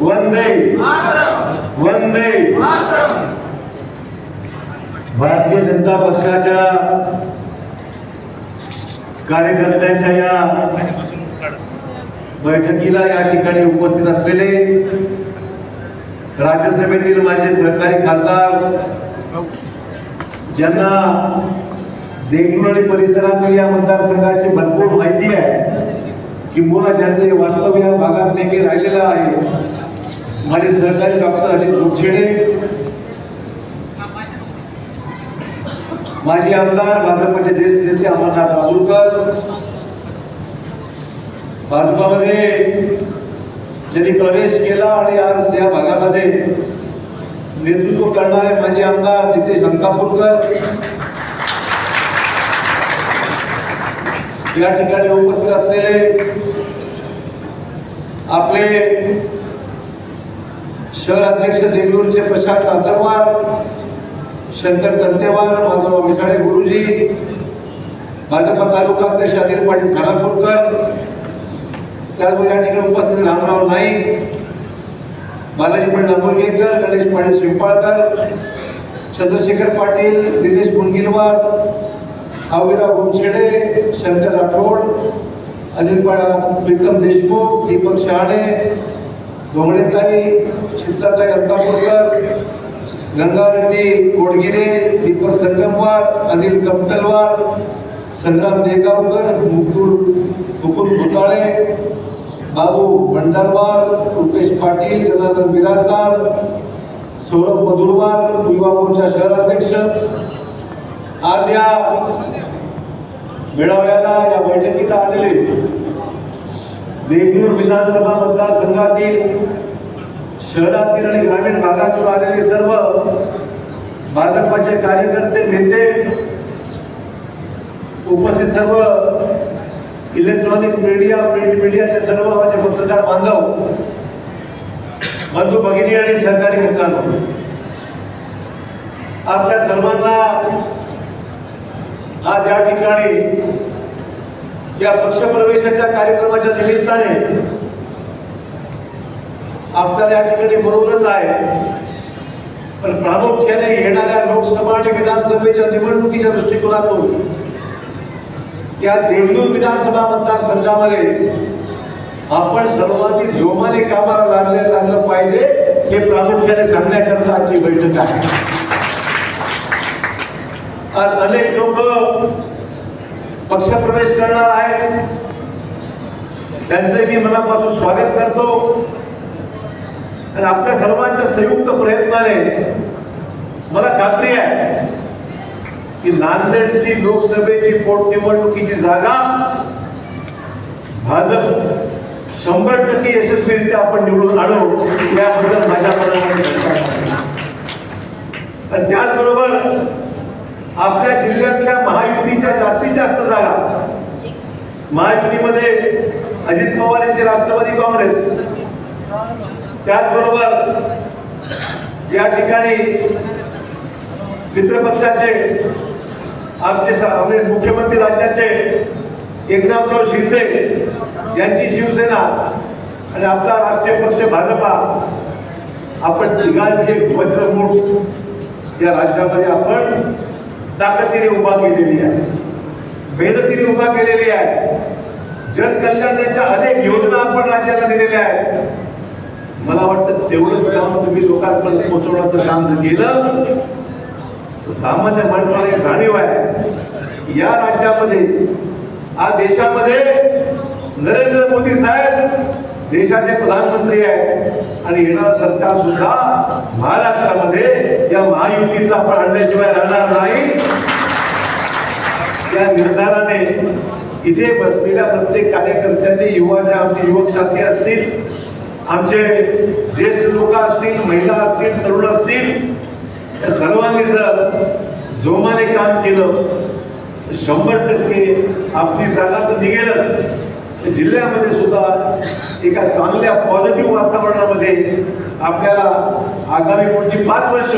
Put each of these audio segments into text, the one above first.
वंदे! वंदे! भारतीय जनता पक्षाच्या कार्यकर्त्यांच्या या बैठकीला या ठिकाणी उपस्थित असलेले राज्यसभेतील माझे सहकारी खासदार ज्यांना देगलूर आणि परिसरातील या मतदारसंघाची भरपूर माहिती आहे किंबहुना ज्यांचं हे वास्तव या भागात नेहमी राहिलेलं आहे माझे सहकारी डॉक्टर अजित गोपछेडे माजी आमदार भाजपचे ज्येष्ठ नेते अमरनाथ बाजूरकर भाजपामध्ये ज्यांनी प्रवेश केला आणि आज या भागामध्ये नेतृत्व करणारे माजी आमदार नितेश अंकापूरकर या ठिकाणी उपस्थित असलेले आपले शहर अध्यक्ष देगलूरचे प्रशांत कासरवार शंकर कंतेवार माधव विसाळे गुरुजी भाजपा तालुका अध्यक्ष अनिल पाटील खानापूरकर त्याचबरोबर या ठिकाणी उपस्थित रामराव नाईक बालाजी पाटील नांदुरगेकर गणेश पाटील शिंपाळकर चंद्रशेखर पाटील दिनेश मुनगिलवार आविराव गोमछेडे शंकर राठोड अनिल पाडा प्रीतम देशमुख दीपक शहाणे धोंगडेताई शीतलाताई अंतापूरकर गंगारेड्डी कोडगिरे दीपक संगमवार अनिल कमतलवार संग्राम देगावकर मुकुल मुकुल भुताळे बाबू भंडारवार रुपेश पाटील जनार्दन बिराजदार सौरभ मधुरवार युवा मोर्चा शहराध्यक्ष आज या मेळाव्याला या बैठकीला आलेले देगलूर विधानसभा मतदारसंघातील शहरातील आणि ग्रामीण भागातून आलेले सर्व भाजपाचे कार्यकर्ते नेते उपस्थित सर्व इलेक्ट्रॉनिक मीडिया प्रिंट मीडियाचे सर्व माझे पत्रकार बांधव बंधू भगिनी आणि सहकारी मित्रांनो आपल्या सर्वांना या ठिकाणी या पक्षप्रवेशाच्या कार्यक्रमाच्या निमित्ताने आपल्याला या ठिकाणी बरोबरच आहे. पण प्रामुख्याने येणाऱ्या लोकसभा आणि विधानसभेच्या निवडणुकीच्या दृष्टिकोनातून या देवदूत विधानसभा मतदारसंघामध्ये आपण सर्वांनी जोमाने कामाला लागले लागलं पाहिजे हे प्रामुख्याने सांगण्याकरता आजची बैठक आहे. आज अनेक लोक पक्षप्रवेश करणार आहेत. त्यांचे मी मनापासून स्वागत करतो. आणि आपल्या सर्वांच्या संयुक्त प्रयत्नाने मला खात्री आहे की नांदेडची लोकसभेची पोटनिवडणुकीची जागा भाजप शंभर टक्के यशस्वीरित्या आपण निवडून आणू याबद्दल माझ्या मनामध्ये आणि त्याचबरोबर आपल्या जिल्ह्यातल्या महायुतीच्या जास्तीत जास्त जागा. महायुतीमध्ये अजित पवार यांची राष्ट्रवादी काँग्रेस. त्याचबरोबर या ठिकाणी मित्रपक्षाचे आमचे स- आपले म्हणजे मुख्यमंत्री राज्याचे एकनाथराव शिंदे यांची शिवसेना आणि आपला राष्ट्रीय पक्ष भाजपा आपण तिघांचे वज्रमूठ या राज्यामध्ये आपण ताकदीने उभा केलेली आहे. मेहनतीने उभा केलेली आहे. जनकल्याणाच्या अनेक योजना आपण राज्याला दिलेल्या आहेत. मला वाटतं तेवढंच काम तुम्ही लोकांपर्यंत पोहोचवण्याचं काम जर केलं सामान्य माणसाला एक जाणीव आहे. या राज्यामध्ये आज देशामध्ये नरेंद्र मोदी साहेब देशाचे प्रधानमंत्री आहेत. आणि येणार सरकार सुद्धा महाराष्ट्रामध्ये या महायुतीचा आपण आणल्याशिवाय राहणार नाही. या निर्धाराने इथे बसलेल्या प्रत्येक कार्यकर्त्यांनी युवा जे आमचे युवक साथी असतील आमचे ज्येष्ठ लोक असतील महिला असतील तरुण असतील या सर्वांनी जर जोमाने काम केलं शंभर टक्के आपली जागा तर निघेलच. जिल्ह्यामध्ये सुद्धा एका चांगल्या पॉझिटिव्ह वातावरणामध्ये आपल्याला आगामी पुढची पाच वर्ष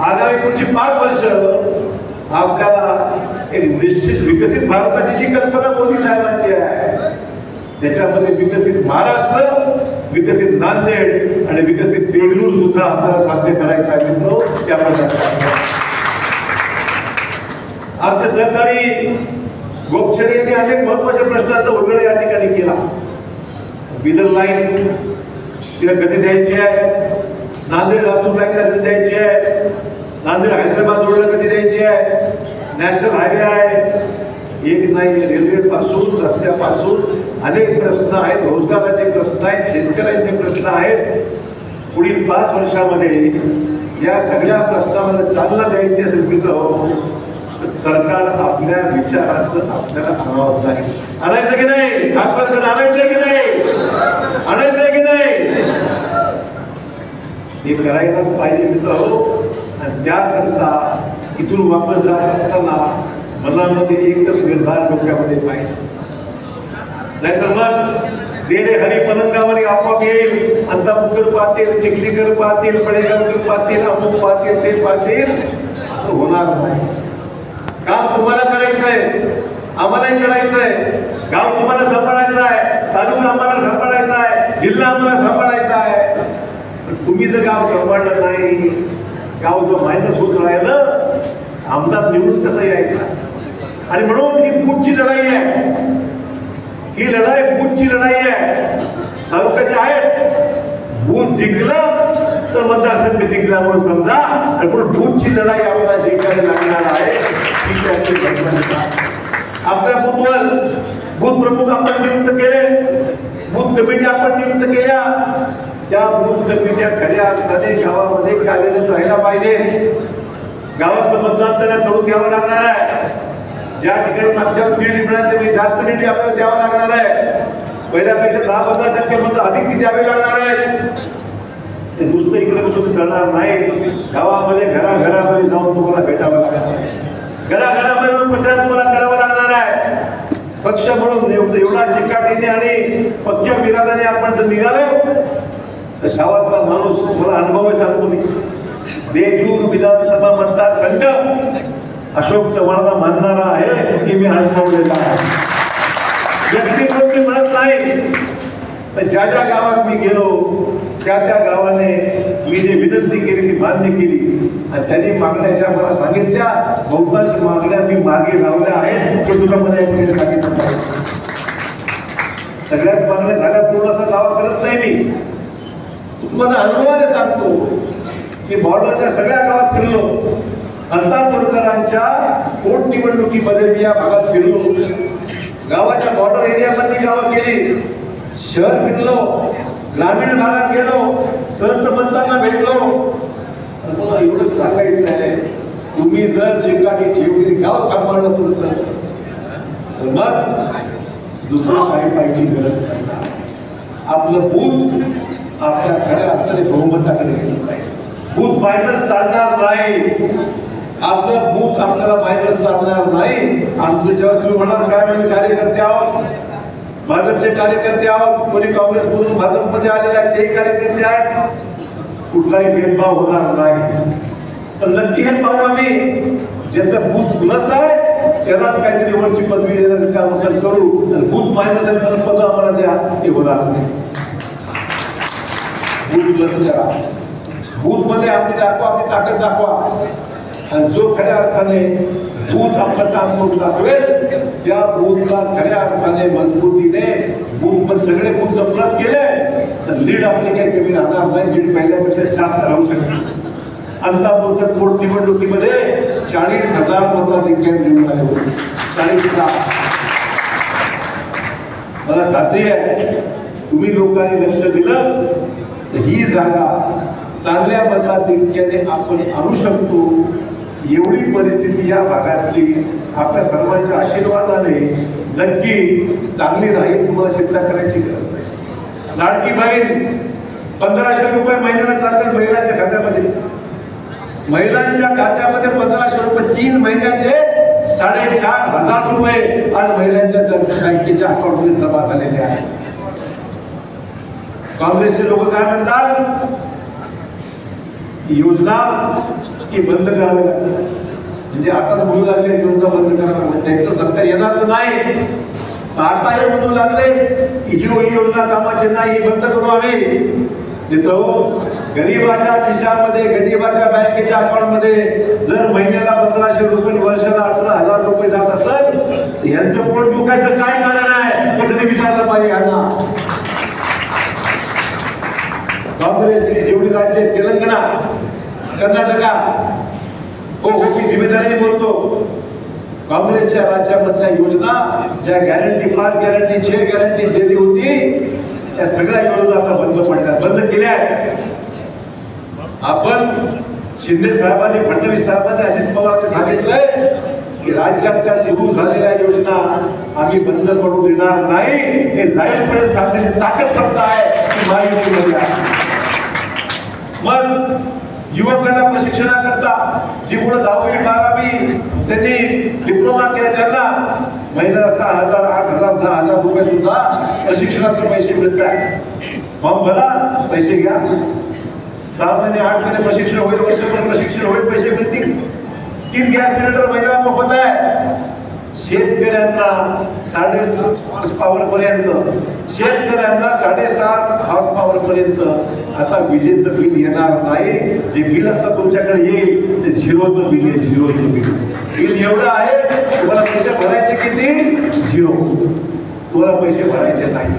आगामी पुढची पाच वर्ष आपल्याला एक निश्चित विकसित भारताची जी कल्पना मोदी साहेबांची आहे त्याच्यामध्ये विकसित महाराष्ट्र विकसित नांदेड आणि विकसित बेंगलूर सुद्धा आपल्याला साध्य करायचं आहे मित्र त्या प्रकारचा आमचे सहकारी गोपछडे यांनी अनेक महत्त्वाच्या प्रश्नाचा उलगडा या ठिकाणी केला. बिदर लाईन तिला गती द्यायची आहे. नांदेड लातूर कधी गती द्यायची आहे. नांदेड हैदराबाद रोडला गती द्यायची आहे. नॅशनल हायवे आहे. एक नाही रेल्वे पासून रस्त्यापासून अनेक प्रश्न आहेत. रोजगाराचे प्रश्न आहेत शेतकऱ्यांचे प्रश्न आहेत. पुढील पाच वर्षामध्ये या सगळ्या प्रश्नामध्ये चालना द्यायची असेल मित्र. तर सरकार आपल्या विचाराचं आपल्याला आणावंच नाही. आणायचं की नाही? हातपासून आणायचं की नाही? आणायचं की नाही? हे करायलाच पाहिजे मित्र हो. आणि त्याकरता इथून वापस जात असताना मनामध्ये एकच निर्धार डोक्यामध्ये पाहिजे. नाहीतर मग देणे हरी पलंगावर आपोआप येईल. अंतामुकर पाहतील चिखलीकर पाहतील पडेगावकर पाहतील अमुक पाहतील ते पाहतील असं होणार नाही. काम तुम्हाला करायचं आहे. आम्हालाही करायचं आहे. गाव तुम्हाला सांभाळायचं आहे. तालुका आम्हाला सांभाळायचा आहे. जिल्हा आम्हाला सांभाळायचा आहे. पण तुम्ही जर गाव सांभाळलं नाही गाव जो मायनस होत राहिलं आमदार निवडून कसं यायचा? आणि म्हणून ही पुढची लढाई आहे. ही लढाई पुढची लढाई आहे. तालुक्याची आहेच. बूथ जिंकलं तर मतदारसंघ जिंकला म्हणून समजा आणि पण बूथची लढाई आपल्याला जिंकायला लागणार आहे आपल्या बूथवर बूथ प्रमुख आपण नियुक्त केले बूथ कमिटी आपण नियुक्त केल्या. त्या बूथ कमिट्या खऱ्या अर्थाने गावामध्ये कार्यरत राहायला पाहिजे. गावातलं मतदान त्यांना करून घ्यावं लागणार आहे. ज्या ठिकाणी मागच्या लीड मिळाले ते जास्त निधी आपल्याला द्यावं लागणार आहे. पहिल्यापेक्षा दहा पंधरा टक्के मत अधिक द्यावे लागणार आहेत. ते नुसतं इकडे कुठं करणार नाही. गावामध्ये घराघरामध्ये जाऊन तुम्हाला भेटावं लागणार घराघरामध्ये जाऊन प्रचार तुम्हाला करावा लागणार आहे. पक्ष म्हणून एवढं- एवढा चिकाटीने आणि पक्ष विराधाने आपण जर निघालो तर गावातला माणूस मला अनुभव आहे सांगतो मी. देशूर विधानसभा मतदारसंघ अशोक चव्हाणला मानणारा आहे की मी अनुभवलेला आहे व्यक्ती म्हणून मी म्हणत नाही. पण ज्या ज्या गावात मी गेलो त्या त्या गावाने मी जे विनंती केली ती मान्य केली. आणि त्यांनी मागण्या ज्या मला सांगितल्या बहुतांश मागण्या मी मागे लावल्या आहेत ते सुद्धा मला यांनी सांगितलं सगळ्याच मागण्या झाल्या पूर्ण असा दावा करत नाही मी. माझा अनुभवाने सांगतो की बॉर्डरच्या सगळ्या गावात फिरलो. अंतापूरकरांच्या पोटनिवडणुकीमध्ये मी या भागात फिरलो. गावाच्या बॉर्डर एरियामध्ये गावं गेली शहर फिरलो. ग्रामीण भागात गेलो संत मंतांना भेटलो. तर मला एवढं सांगायचं आहे तुम्ही जर चिकाटी ठेवली गाव सांभाळलं तुमचं. तर मग दुसरं काही पाहिजे गरज नाही. आपलं बूथ आपल्या खऱ्या अर्थाने बहुमताकडे गेलं पाहिजे. बूथ मायनस चालणार नाही. आपलं बूथ आपल्याला मायनस चालणार नाही. आमचं जेव्हा तुम्ही म्हणाल काय आम्ही कार्यकर्ते आहोत. भाजपचे कार्यकर्ते आहोत कोणी काँग्रेसमधून भाजपमध्ये आलेले आहेत तेही कार्यकर्ते आहेत. कुठलाही भेदभाव होणार नाही. तर नक्की हे पाहू आम्ही ज्याचं बूथ प्लस आहे त्यालाच काहीतरी वरची पदवी देण्याचं काम आपण करू आणि बूथ मायनस आहे त्याला पद आम्हाला द्या हे होणार नाही. बूथ प्लस करा. बूथमध्ये आपली दाखवा आपली ताकद दाखवा. आणि जो खऱ्या अर्थाने भूत आपलं काम दाखवेल त्या भूतला खऱ्या अर्थाने मजबूतीने भूत पण सगळे भूत जर प्लस केले तर लीड आपले काही कमी राहणार नाही लीड पहिल्यापेक्षा जास्त राहू शकते. अंतापूरकर पोट निवडणुकीमध्ये चाळीस हजार मताधिकारी निवडून आले होते. चाळीस लाख मला खात्री आहे तुम्ही लोकांनी लक्ष दिलं तर ही जागा चांगल्या मताधिक्याने आपण आणू शकतो. एवढी परिस्थिती या भागातली आपल्या सर्वांच्या आशीर्वादाने नक्की चांगली राहील तुम्हाला चिंता करायची गरज नाही. लाडकी बहीण पंधराशे रुपये महिन्याला चालतात महिलांच्या खात्यामध्ये. महिलांच्या खात्यामध्ये पंधराशे रुपये तीन महिन्याचे साडेचार हजार रुपये आज महिलांच्या बँकेच्या अकाउंटमध्ये जमा झालेले आहेत. काँग्रेसचे लोक काय म्हणतात? योजना की बंद करावी लागते म्हणजे आताच बोलू लागले योजना बंद करावी त्यांचं सरकार येणार तर नाही. आता हे म्हणू लागले की ही ही योजना कामाची नाही बंद करू आम्ही. मित्र गरीबाच्या खिशामध्ये गरीबाच्या बँकेच्या अकाउंटमध्ये जर महिन्याला पंधराशे रुपये वर्षाला अठरा हजार रुपये जात असत यांचं पोट दुखायचं काय कारण आहे? कुठे विचारलं पाहिजे यांना. काँग्रेसची जेवढी राज्य तेलंगणा. कर्नाटका. हो हो मी जिम्मेदारीने बोलतो. काँग्रेसच्या राज्यामधल्या योजना ज्या गॅरंटी पाच गॅरंटी छे गॅरंटी दिली होती त्या सगळ्या योजना आता बंद पडल्या बंद केल्या आहेत. आपण शिंदे साहेबांनी फडणवीस साहेबांनी अजित पवारांनी सांगितलंय की राज्यातल्या सुरू झालेल्या योजना आम्ही बंद पडू देणार नाही. हे जाहीरपणे सांगण्याची ताकद फक्त आहे की आहे मग युवकांना प्रशिक्षणाकरता जी पुढे दहावी बारावी त्यांनी डिप्लोमा केला त्यांना. महिन्याला सहा हजार आठ हजार दहा हजार रुपये सुद्धा प्रशिक्षणाचे पैसे मिळत आहे मग भरा पैसे घ्या. सहा महिने आठ महिने प्रशिक्षण होईल वर्षभर प्रशिक्षण होईल पैसे मिळतील. तीन गॅस सिलेंडर महिन्याला मोफत आहे. शेतकऱ्यांना साडेसात हॉर्स पॉवर पर्यंत शेतकऱ्यांना साडेसात हॉर्स पॉवर पर्यंत आता विजेचं बिल येणार नाही. जे बिल आता तुमच्याकडे येईल ते झिरोचं बिल आहे झिरोचं बिल. बिल एवढं आहे तुम्हाला पैसे भरायचे किती? झिरो. तुम्हाला पैसे भरायचे नाही.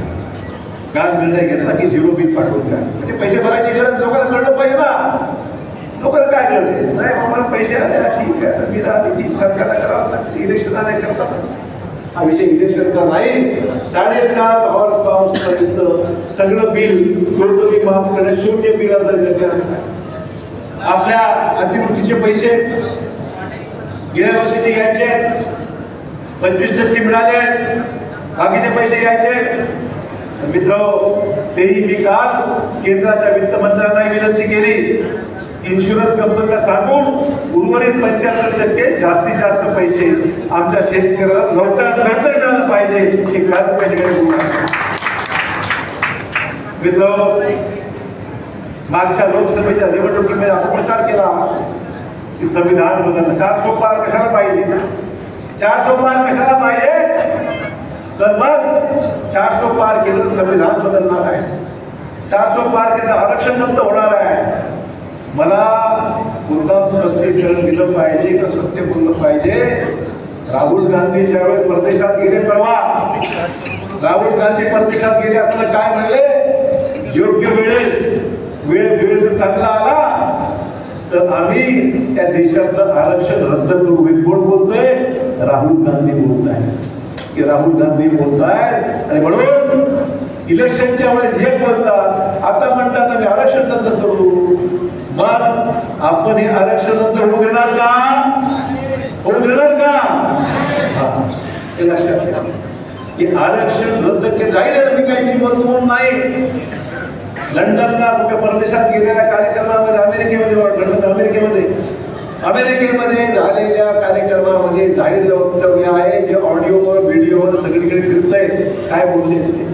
काल निर्णय घेतला की झिरो बिल पाठवून द्या. म्हणजे पैसे भरायची गरज लोकांना कळलं पाहिजे ना. लोकांना काय कळते नाही आम्हाला पैसे आले ठीक आहे. मी राहते की सरकारला करावं लागतं. इलेक्शन नाही करतात. हा विषय इलेक्शनचा नाही. साडेसात हॉर्स पॉवर पर्यंत सगळं बिल टोटली माफ करणे शून्य बिल असं आपल्या अतिवृत्तीचे पैसे गेल्या वर्षी ते घ्यायचे पंचवीस टक्के मिळाले. बाकीचे पैसे घ्यायचे. मित्र तेही मी काल केंद्राच्या वित्तमंत्र्यांना विनंती केली. इन्शुरन्स कंपनीला सांगून उर्वरित पंच्याहत्तर टक्के जास्तीत जास्त पैसे आमच्या शेतकऱ्याला लवकरात लवकर मिळालं पाहिजे हे खास पाहिजे मागच्या लोकसभेच्या निवडणुकीमध्ये आपण प्रचार केला की संविधान बदल चार पार कशाला पाहिजे? चार पार कशाला पाहिजे? तर मग चार सो पार केलं तर संविधान बदलणार आहे. चार सो पार केलं आरक्षण मुक्त होणार आहे. मला मुद्दाम स्पष्टीकरण दिलं पाहिजे का सत्य बोललं पाहिजे. राहुल गांधी ज्यावेळेस परदेशात गेले परवा राहुल गांधी परदेशात गेले असताना काय म्हणले? योग्य वेळेस वेळ वेळ जर चांगला आला तर आम्ही त्या देशातलं आरक्षण रद्द करू. हे कोण बोलतोय? राहुल गांधी बोलत आहे की राहुल गांधी बोलत आहे आणि म्हणून इलेक्शनच्या वेळेस हेच बोलतात. आता म्हणतात आम्ही आरक्षण रद्द करू. मग आपण हे आरक्षण होऊ देणार का? होऊ देणार का? हे. लक्षात घ्या की आरक्षण रद्द केलं जाईल मी काही बोलतो म्हणून नाही. लंडनला कुठे परदेशात गेलेल्या कार्यक्रमामध्ये अमेरिकेमध्ये लंडन अमेरिकेमध्ये. अमेरिकेमध्ये झालेल्या कार्यक्रमामध्ये जाहीर वक्तव्य आहे जे ऑडिओवर व्हिडिओवर सगळीकडे फिरतंय. काय बोलले ते?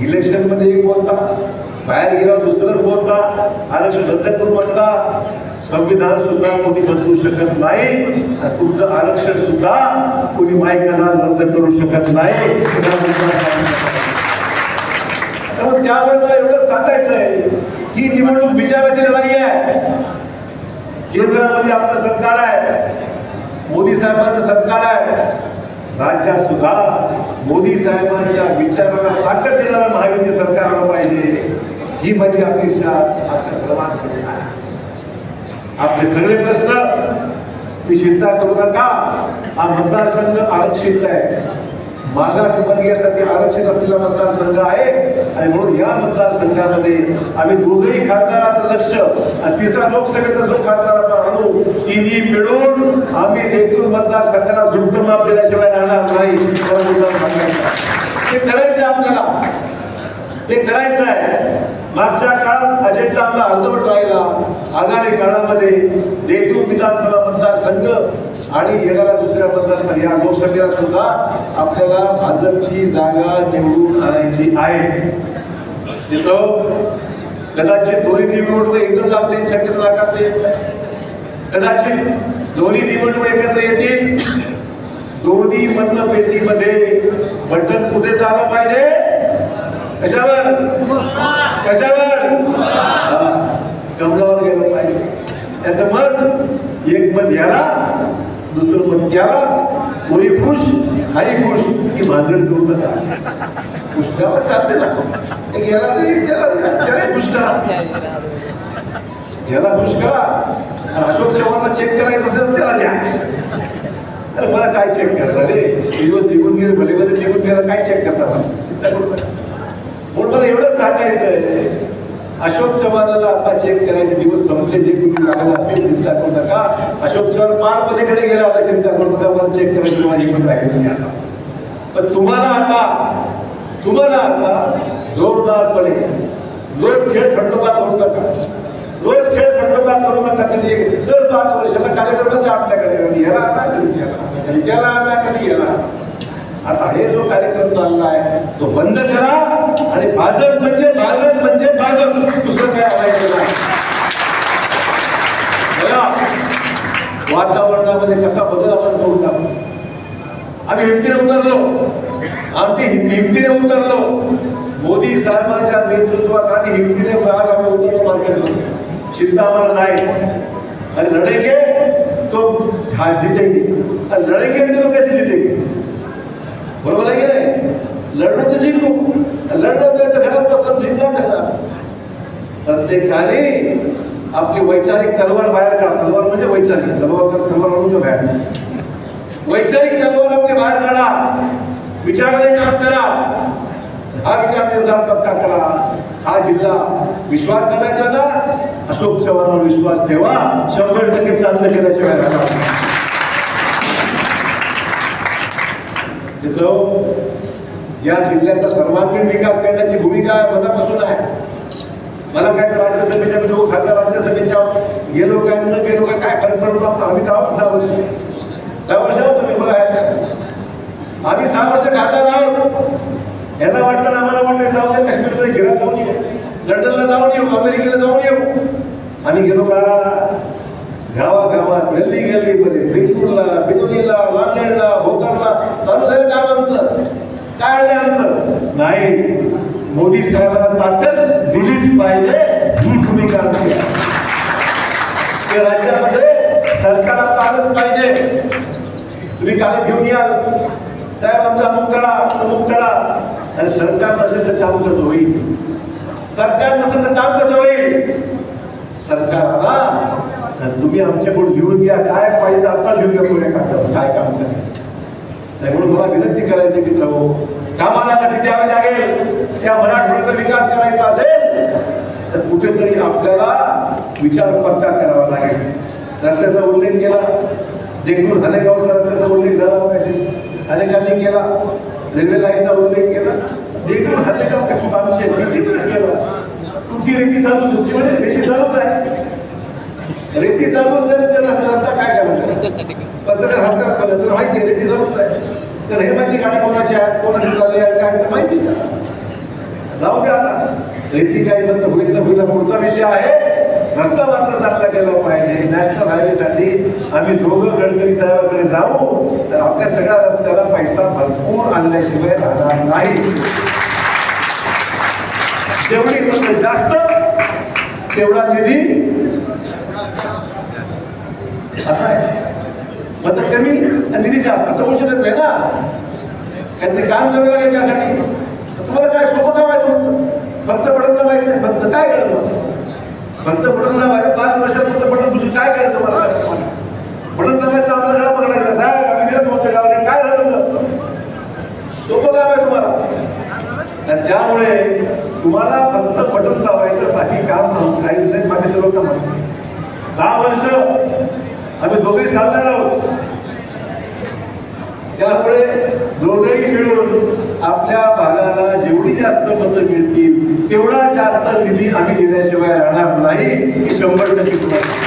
इलेक्शनमध्ये एक बोलता. बाहेर गेल्यावर दुसरंच बोलता आरक्षण रद्द करू म्हणता संविधान सुद्धा कोणी बदलू शकत नाही. तुमचं आरक्षण सुद्धा कोणी मायकाला रद्द करू शकत नाही. त्यामुळे त्यामुळे मला एवढं सांगायचं आहे ही निवडणूक विचारायची लढाई आहे केंद्रामध्ये आपलं सरकार आहे. मोदी साहेबांचं सरकार आहे. राज्यात सुद्धा मोदी साहेबांच्या विचाराला ताकद देणारा महायुती सरकार पाहिजे. ही माझी अपेक्षा आपल्या सर्वांकडे आहे. आपले सगळे प्रश्न मी चिंता करू नका. हा मतदारसंघ आरक्षित आहे. मागासवर्गीयासाठी आरक्षित असलेला मतदारसंघ आहे. आणि म्हणून या मतदारसंघामध्ये आम्ही दोघंही खासदाराचं लक्ष आणि तिसरा लोकसभेचा जो खासदार आपण आणू तिन्ही मिळून आम्ही देखील मतदारसंघाला झुटकून माप दिल्याशिवाय राहणार नाही. ते करायचं आहे आपल्याला. ते करायचं आहे मागच्या काळात अजेंडा आपला अर्धवट राहिला. आगामी काळामध्ये देटू विधानसभा मतदारसंघ आणि येणाऱ्या दुसऱ्या मतदारसंघ या लोकसभेला सुद्धा आपल्याला भाजपची जागा निवडून आणायची आहे. कदाचित दोन्ही निवडणूक एकत्र आपली शक्यता नाकारते. कदाचित दोन्ही निवडणूक एकत्र येतील. दोन्ही मधलं पेटीमध्ये बटन कुठे झालं पाहिजे? कशावर? कशावर? कमलावर गेलं पाहिजे. त्याचं मत एक मत याला दुसरं मत याला कोणी खुश हरी खुश ही भांडण करू नका पुष्कावर चालते ना. एक याला तरी त्याला त्याला खुश करा. याला खुश करा. अशोक चव्हाणला चेक करायचं असेल त्याला द्या. मला काय चेक करता रे? दिवस निघून गेले भले भले निघून गेला काय चेक करता मला चिंता करू नका. म्हणून मला एवढंच सांगायचं आहे अशोक चव्हाणाला आता चेक करायचे दिवस संपले जे कुठे लागला असेल चिंता करू नका. अशोक चव्हाण पार पारपतीकडे गेला होता चिंता करू नका. मला चेक करायची माझी पण राहील नाही आता. पण तुम्हाला आता तुम्हाला आता जोरदारपणे रोज खेळ खंडोबा करू नका. रोज खेळ खंडोबा करू नका. कधी दर पाच वर्षाला कार्यक्रमच आपल्याकडे कधी ह्याला आता कधी याला कधी त्याला आता कधी याला आता हे जो कार्यक्रम चालला आहे तो बंद करा आणि भाजप म्हणजे भाजप म्हणजे भाजप. दुसरं काय ऐकायचं नाही. वातावरणामध्ये कसा बदल आपण करू टाकू आम्ही हिमतीने उतरलो. आमची हिमतीने उतरलो. मोदी साहेबांच्या नेतृत्वाखाली हिमतीने आज आम्ही उतरलो मार्केटमध्ये चिंता आम्हाला नाही. आणि लढेगे तो झा- जीतेंगे. आणि लढेंगे तो कैसे जीतेंगे. बरोबर आहे की नाही? लढणं तर जिंकू. लढणं तर घरात बसलं जिंकणार कसा? प्रत्येकाने आपली वैचारिक तलवार बाहेर काढा. तलवार म्हणजे वैचारिक. तलवार तलवार म्हणजे बाहेर वैचारिक तलवार आपली बाहेर काढा. विचाराने काम करा. हा विचार निर्धार पक्का करा. हा जिल्हा विश्वास करायचा ना? अशोक चव्हाणावर विश्वास ठेवा. शंभर टक्के चांगलं केल्याशिवाय राहणार या जिल्ह्याचा सर्वांगीण विकास करण्याची भूमिका मनापासून आहे. मला काय राज्यसभेच्या मी खासदार राज्यसभेच्या गेलो काय न गेलो काय काय फरक पडतो आम्ही तर आहोत सहा वर्ष. सहा वर्ष तुम्ही बघा. आम्ही सहा वर्ष खासदार आहोत. यांना वाटलं ना आम्हाला वाटलं जाऊ द्या काश्मीरमध्ये घेरा जाऊन येऊ लंडनला जाऊन येऊ अमेरिकेला जाऊन येऊ आणि गेलो का गावागावात गल्ली गल्ली मध्ये बिरपूरला बिलोलीला नांदेडला भोकरला चालू झालं काम आमचं काय आलं आमचं. नाही मोदी साहेबांना ताकद दिलीच पाहिजे ही भूमिका आमची राज्यामध्ये सरकारला आलंच पाहिजे. तुम्ही काल घेऊन याल. साहेब आमचा अमुक करा अमुक करा आणि सरकार नसेल तर काम कसं होईल? सरकार नसेल तर काम कसं होईल? सरकारला आणि तुम्ही आमच्याकडून घेऊन घ्या. काय पाहिजे आता घेऊन घ्या पुढे काढतो? काय काम करायचं? त्यामुळे मला विनंती करायची मित्र हो कामाला कधी द्यावे लागेल. त्या मराठवाड्याचा विकास करायचा असेल तर कुठेतरी आपल्याला विचार पक्का करावा लागेल. रस्त्याचा उल्लेख केला. देखून हलेगावचा रस्त्याचा उल्लेख झाला पाहिजे. अनेकांनी केला. रेल्वे लाईनचा उल्लेख केला. देखून हल्लेगाव कशी बांधशे केला. तुमची रेती चालू तुमची म्हणजे रेती चालूच आहे. रेती चालू असेल रस्ता काय करायचा पत्रकार हसतात तर माहिती आहे रेती चालूच आहे तर हे माहिती गाड्या कोणाची आहे कोणाची चालली आहे काय माहिती का जाऊ द्या आता. रेती काय बंद होईल तर होईल. पुढचा विषय आहे रस्ता मात्र चांगला केला पाहिजे. नॅशनल हायवेसाठी आम्ही दोघं गडकरी साहेबांकडे जाऊ. तर आपल्या सगळ्या रस्त्याला पैसा भरपूर आणल्याशिवाय राहणार नाही. जेवढी गोष्ट जास्त तेवढा निधी असं आहे मग कमी आणि निधी जास्त असं होऊ शकत नाही ना कारण ते काम करावं लागेल त्यासाठी तुम्हाला काय सोपं काम आहे तुमचं फक्त पडत लावायचं. फक्त काय करत फक्त पडत लावायचं. पाच वर्षात फक्त पडत तुझी काय करत मला पडत लावायचं आपलं गाव बघायचं काय आम्ही तुमच्या गावाला काय झालं तुझं? सोपं काम आहे तुम्हाला. आणि त्यामुळे तुम्हाला फक्त पटत लावायचं बाकी काम काही नाही. बाकी सर्व काम सहा वर्ष आम्ही दोघेही चालणार आहोत. त्यामुळे दोघेही मिळून आपल्या भागाला जेवढी जास्त मतं मिळतील तेवढा जास्त निधी आम्ही दिल्याशिवाय राहणार नाही शंभर टक्के तुम्हाला